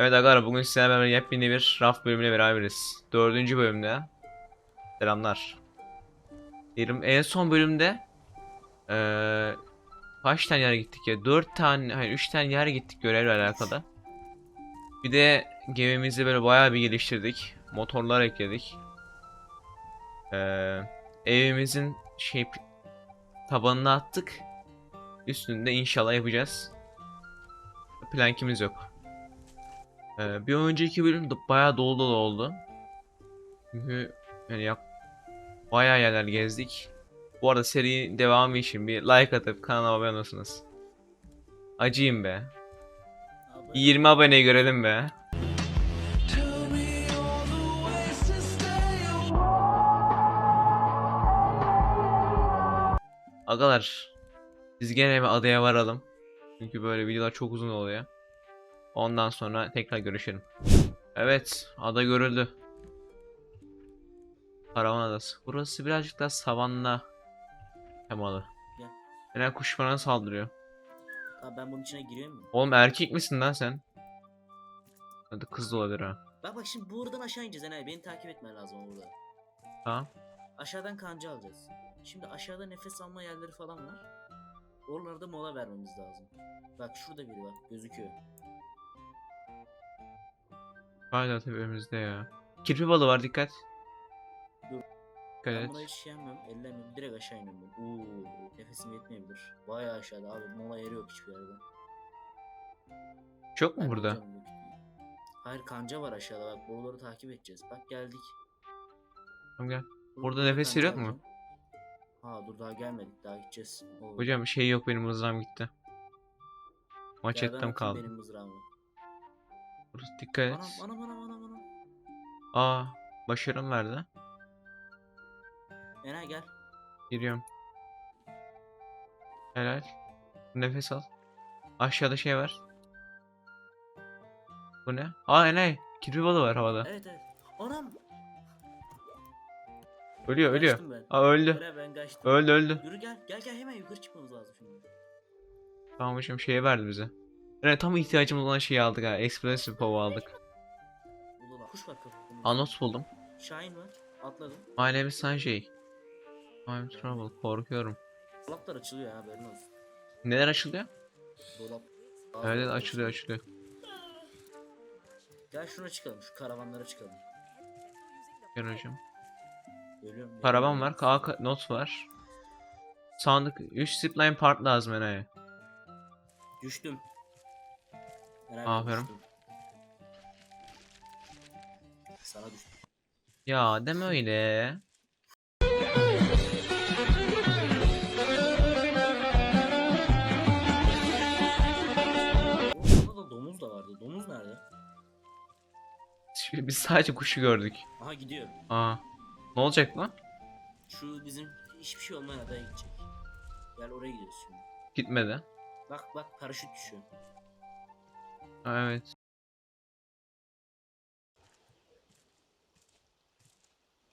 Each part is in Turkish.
Evet arkadaşlar bugün sizlerle beraber yepyeni bir raf bölümüne beraberiz. Dördüncü bölümde. Selamlar. Diyelim en son bölümde eee kaç tane yer gittik ya? Dört tane, hayır üç tane yer gittik görevle alakalı. Bir de gemimizi böyle bayağı bir geliştirdik. Motorlar ekledik. Eee evimizin şey tabanını attık. Üstünde inşallah yapacağız. Plankimiz yok. Ee, bir önceki bölüm de bayağı dolu dolu oldu. Çünkü yani yak bayağı yerler gezdik. Bu arada seri devamı için bir like atıp kanala abone olursunuz. Acıyım be. Abone- Bir 20 abone görelim be. Agalar biz gene bir adaya varalım. Çünkü böyle videolar çok uzun oluyor. Ondan sonra tekrar görüşelim. Evet, ada görüldü. Karavan adası. Burası birazcık daha savanna temalı. Gel. Neden kuş bana saldırıyor? Abi ben bunun içine giriyor muyum? Oğlum erkek misin lan sen? Hadi kız da olabilir ha. Bak bak şimdi buradan aşağı ineceğiz Enes. Beni takip etmen lazım burada. Tamam. Aşağıdan kanca alacağız. Şimdi aşağıda nefes alma yerleri falan var. Oralarda mola vermemiz lazım. Bak şurada biri bak gözüküyor. Hala tepemizde ya. Kirpi balığı var dikkat. Dur. Dikkat Ben et. hiç şey yapmıyorum. Ellemiyorum. Direkt aşağı ben. Oo, nefesim yetmeyebilir. Bayağı aşağıda abi. Mola yeri yok hiçbir yerde. Çok mu burada? Hayır kanca var aşağıda bak. Boruları takip edeceğiz. Bak geldik. Tamam gel. Dur, Burada nefes yeri yok mu? Ha dur daha gelmedik. Daha gideceğiz. Oo. Hocam şey yok benim mızrağım gitti. Maçettem atayım kaldı. Benim mızrağımı. Burası dikkat et. Anam anam anam anam anam. Aa, başarım verdi. Eray gel. Giriyorum. Helal. Nefes al. Aşağıda şey var. Bu ne? Aa Enay. Kirpi balığı var havada. Evet evet. Anam. Ölüyor ölüyor. Kaçtım ben. Aa öldü. Eray ben kaçtım. Öldü öldü. Yürü gel. Gel gel hemen yukarı çıkmamız lazım şimdi. Tamam hocam şeyi verdi bize. Evet tam ihtiyacımız olan şeyi aldık ha. Explosive Power aldık. Kuş var kafamda. Anot buldum. Şahin var. Atladım. İs Sanjay. I'm trouble. Korkuyorum. Dolaplar açılıyor ha haberin olsun. Neler açılıyor? Dolap. Evet evet, açılıyor açılıyor. Gel şuna çıkalım. Şu karavanlara çıkalım. Gel hocam. Ölüyorum. ya. Paravan var. K not var. Sandık 3 zipline part lazım Enay'a. Düştüm. Ben Aferin. düştüm. Sana düştüm. Ya deme öyle. Orada da domuz da vardı. Domuz nerede? Şimdi Biz sadece kuşu gördük. Aha gidiyor. Aa. Ne olacak lan? Şu bizim hiçbir şey olmayan adaya gidecek. Gel oraya gidiyoruz şimdi. Gitmedi. Bak bak paraşüt düşüyor. Evet.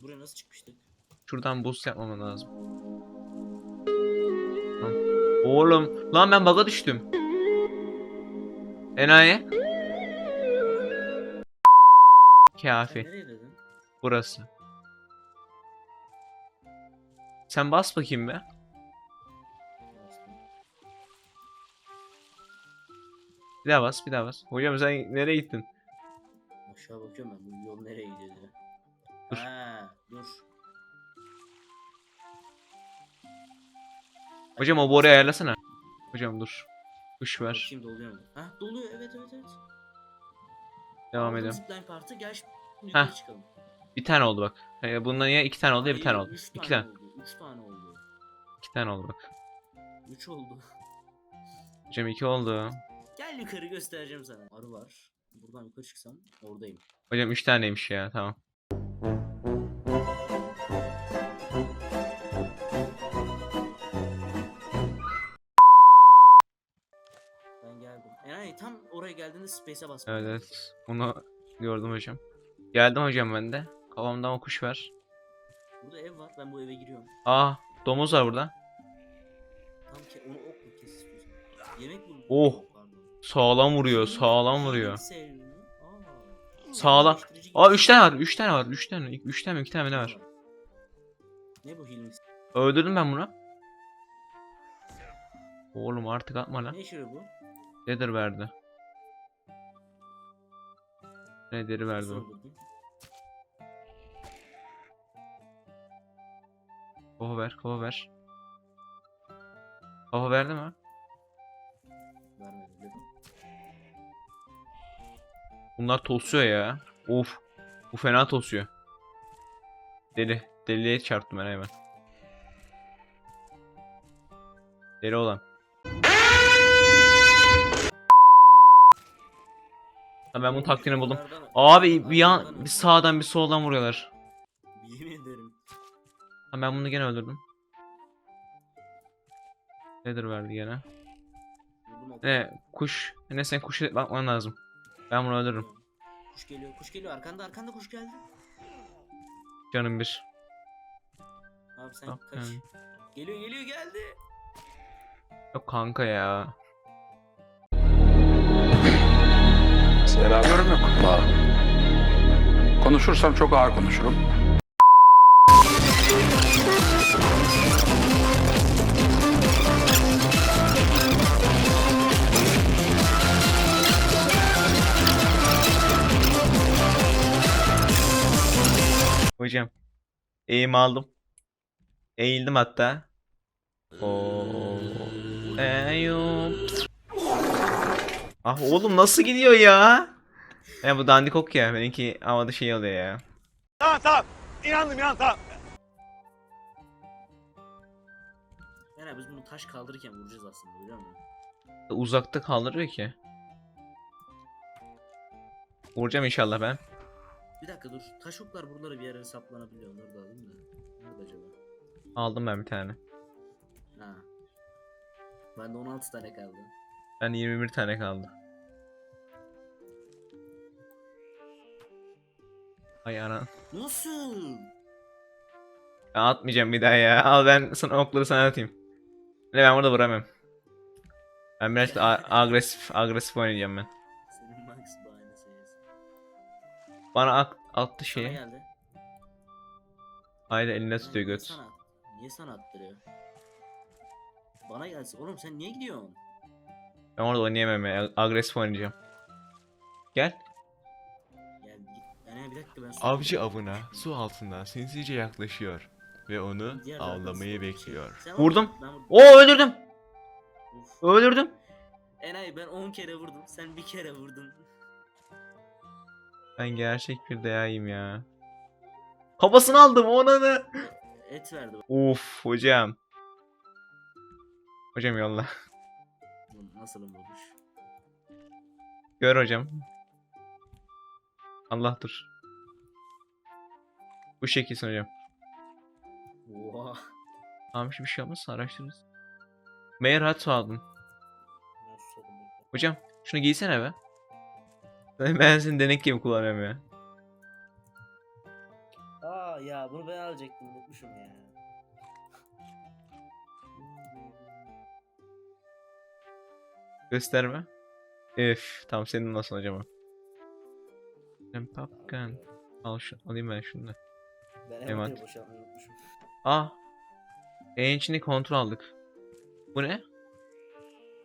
Buraya nasıl çıkmıştık? Şuradan boost yapmam lazım. Oğlum. Lan ben baga düştüm. Enayi. Kafi. nereye dedin? Burası. Sen bas bakayım be. Bir daha bas, bir daha bas. Hocam sen nereye gittin? Aşağı bakıyorum ben bu yol nereye gidiyor diye. Dur. Ha, dur. Hocam o boruyu ayarlasana. Hocam dur. Kuş ver. Bakayım doluyor mu? Ha doluyor evet evet evet. Devam ediyorum. Zipline partı gel şimdi yukarı Heh. çıkalım. Bir tane oldu bak. Ee, bundan ya iki tane oldu ya bir tane Hayır, oldu. Üç İki tane. oldu. Üç tane oldu. İki tane oldu bak. Üç oldu. Hocam iki oldu. Gel yukarı göstereceğim sana. Arı var. Buradan yukarı çıksam oradayım. Hocam üç taneymiş ya tamam. Ben geldim. Yani tam oraya geldiğinde space'e bas. Evet evet. Onu gördüm hocam. Geldim hocam ben de. Kafamdan o kuş ver. Burada ev var. Ben bu eve giriyorum. Aa domuz var burada. Tam ki onu okla kes istiyorsan. Yemek bul. Oh. Sağlam vuruyor sağlam vuruyor. Sağlam. Aa gibi 3 tane var. 3 tane var. 3 tane. 3 tane mi 2 tane mi ne var? Ne bu hilmi? Öldürdüm ben bunu. Oğlum artık atma lan. Ne işi bu? Nedir verdi? Nedir verdi o? Kafa ver, kafa ver. Kafa verdi mi? Bunlar tosuyor ya. Of. Bu fena tosuyor. Deli. Deliye çarptım ben hemen. Deli olan. Ha ben bunun taktiğini buldum. Abi bir yan bir sağdan bir soldan vuruyorlar. Yemin ederim. Ha ben bunu gene öldürdüm. Nedir verdi gene? Ne kuş. Ne sen kuşa bakman lazım. Ben bunu öldürürüm. Kuş geliyor, kuş geliyor. Arkanda, arkanda kuş geldi. Canım bir. Abi sen Yok, kaç. yani. Geliyor, geliyor, geldi. Yok kanka ya. Yorum yok. Konuşursam çok ağır konuşurum. Hocam. Eğim aldım. Eğildim hatta. Oo. Eyüp. Ah oğlum nasıl gidiyor ya? Ya bu dandikok ya. Benimki havada şey oluyor ya. Yani biz bunu taş kaldırırken vuracağız aslında biliyor musun? Uzakta kaldırıyor ki. Vuracağım inşallah ben. Bir dakika dur. Taş oklar buralara bir yere saplanabiliyorlar da değil mi? Nerede acaba? Aldım ben bir tane. Ha. Bende 16 tane kaldı. Ben 21 tane kaldı. Ay ana. Nasıl? Ben atmayacağım bir daha ya. Al ben sana okları sana atayım. Ne ben burada vuramam. Ben biraz da agresif agresif oynayacağım ben. Bana at, attı Sana şeyi. geldi. Haydi eline tutuyor niye göt. Sana, niye sana attırıyor? Bana gelsin. Oğlum sen niye gidiyorsun? Ben orada oynayamam ya. Agresif oynayacağım. Gel. Gel git. Yani bir dakika ben su Avcı avına su altından sinsice yaklaşıyor ve onu Diğer taraftan avlamayı su- bekliyor. Sen Vurdum. vurdun, Ben vurdum. Oo öldürdüm. Uf. Öldürdüm. Enayi ben 10 kere vurdum. Sen bir kere vurdun. Ben gerçek bir deyayım ya. Kafasını aldım ona ne? Et verdi. Uf hocam. Hocam yolla. Nasılım babuş? Gör hocam. Allah dur. Bu şekilsin hocam. Oha. Abi bir şey olmazsa araştırırız. Meğer hat aldım. Hocam şunu giysene be. Ben, ben seni denek gibi kullanıyorum ya. Aa ya bunu ben alacaktım unutmuşum ya. Gösterme. Üf, tam senin nasıl hocam? Sen papkan. Al şu, alayım ben şunu da. Ben hemen boşaltmayı unutmuşum. Ah. Kontrol aldık. Bu ne?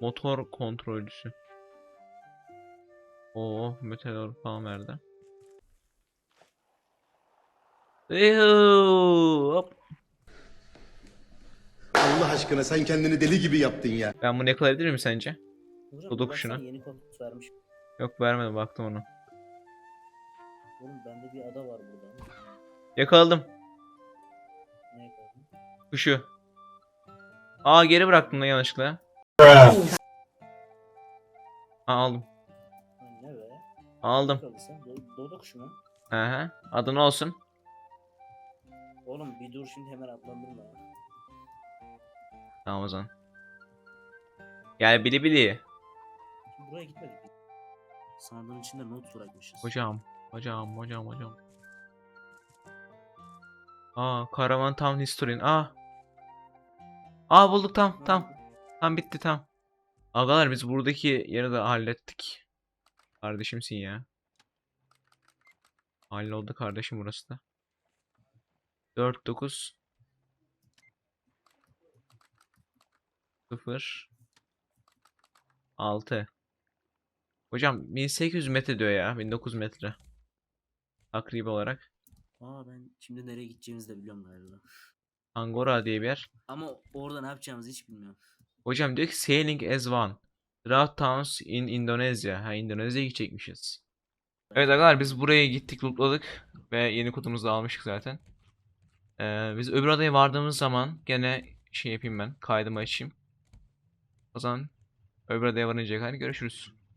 Motor kontrolcüsü. Oo, meteor falan verdi. Yuhuu, Hop. Allah aşkına sen kendini deli gibi yaptın ya. Ben bunu yakalayabilir miyim sence? Hocam, Dodo kuşuna. Yeni vermiş. Yok vermedim baktım onu. Oğlum bende bir ada var burada. Yakaladım. Ne yakaladın? Kuşu. Aa geri bıraktım lan yanlışlıkla. Aa, aldım. Aldım. Dodo kuşu mu? Aha. Adı ne olsun? Oğlum bir dur şimdi hemen atlandırma. Tamam o zaman. Gel bili bili. Şimdi buraya gitmedik. Sandığın içinde not bırakmışız. Hocam. Hocam hocam hocam. Aa karavan town historian. Aa. Aa bulduk tam tam. Tam bitti tam. Agalar biz buradaki yeri de hallettik. Kardeşimsin ya. Halloldu kardeşim burası da. 4 9 0 6 Hocam 1800 metre diyor ya. 1900 metre. Takribi olarak. Aa ben şimdi nereye gideceğimizi de biliyorum galiba. Angora diye bir yer. Ama orada ne yapacağımızı hiç bilmiyorum. Hocam diyor ki sailing as one. Drought towns in Indonesia. Ha Endonezya'ya gidecekmişiz. Evet arkadaşlar biz buraya gittik lootladık ve yeni kutumuzu da almıştık zaten. Ee, biz öbür adaya vardığımız zaman gene şey yapayım ben kaydımı açayım. O zaman öbür adaya varıncaya kadar görüşürüz.